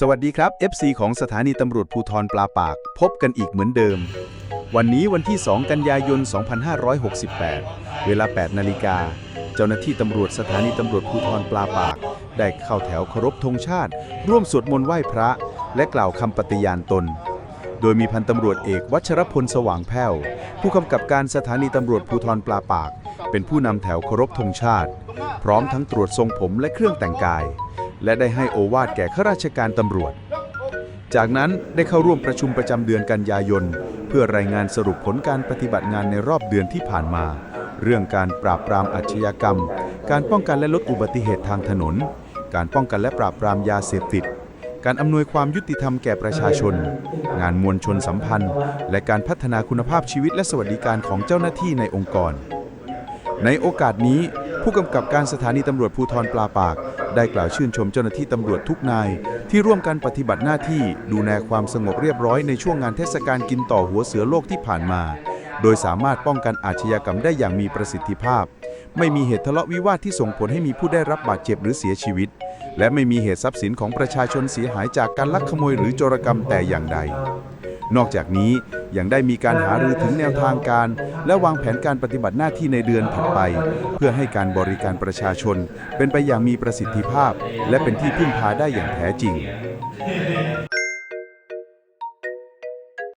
สวัสดีครับ FC ของสถานีตำรวจภูธรปลาปาก พบกันอีกเหมือนเดิม วันนี้วันที่ 2 กันยายน 2568 เวลา 8 นาฬิกา เจ้าหน้าที่ตำรวจสถานีตำรวจภูธรปลาปาก ได้เข้าแถวเคารพธงชาติ ร่วมสวดมนต์ไหว้พระ และกล่าวคำปฏิญาณตน โดยมีพันตำรวจเอกวัชรพลสว่างแผ้ว ผู้กำกับการสถานีตำรวจภูธรปลาปาก เป็นผู้นำแถวเคารพธงชาติ พร้อมทั้งตรวจทรงผมและเครื่องแต่งกาย และได้ให้โอวาทแก่ข้าราชการตำรวจ จากนั้นได้เข้าร่วมประชุมประจำเดือนกันยายน เพื่อรายงานสรุปผลการปฏิบัติงานในรอบเดือนที่ผ่านมา เรื่องการปราบปรามอาชญากรรม การป้องกันและลดอุบัติเหตุทางถนน การป้องกันและปราบปรามยาเสพติด การอำนวยความยุติธรรมแก่ประชาชน งานมวลชนสัมพันธ์ และการพัฒนาคุณภาพชีวิตและสวัสดิการของเจ้าหน้าที่ในองค์กร ในโอกาสนี้ ผู้กำกับการสถานีตำรวจภูธรปลาปาก ได้กล่าวชื่นชมเจ้าหน้าที่ตำรวจทุกนาย ที่ร่วมกันปฏิบัติหน้าที่ดูแลความสงบเรียบร้อยในช่วงงานเทศกาลกินต่อหัวเสือโลกที่ผ่านมา โดยสามารถป้องกันอาชญากรรมได้อย่างมีประสิทธิภาพ ไม่มีเหตุทะเลาะวิวาทที่ส่งผลให้มีผู้ได้รับบาดเจ็บหรือเสียชีวิต และไม่มีเหตุทรัพย์สินของประชาชนเสียหายจากการลักขโมยหรือโจรกรรมแต่อย่างใด นอกจากนี้ยังได้มีการหารือถึงแนวทางการ และวางแผนการปฏิบัติหน้าที่ในเดือนถัดไป เพื่อให้การบริการประชาชน เป็นไปอย่างมีประสิทธิภาพ และเป็นที่พึ่งพาได้อย่างแท้จริง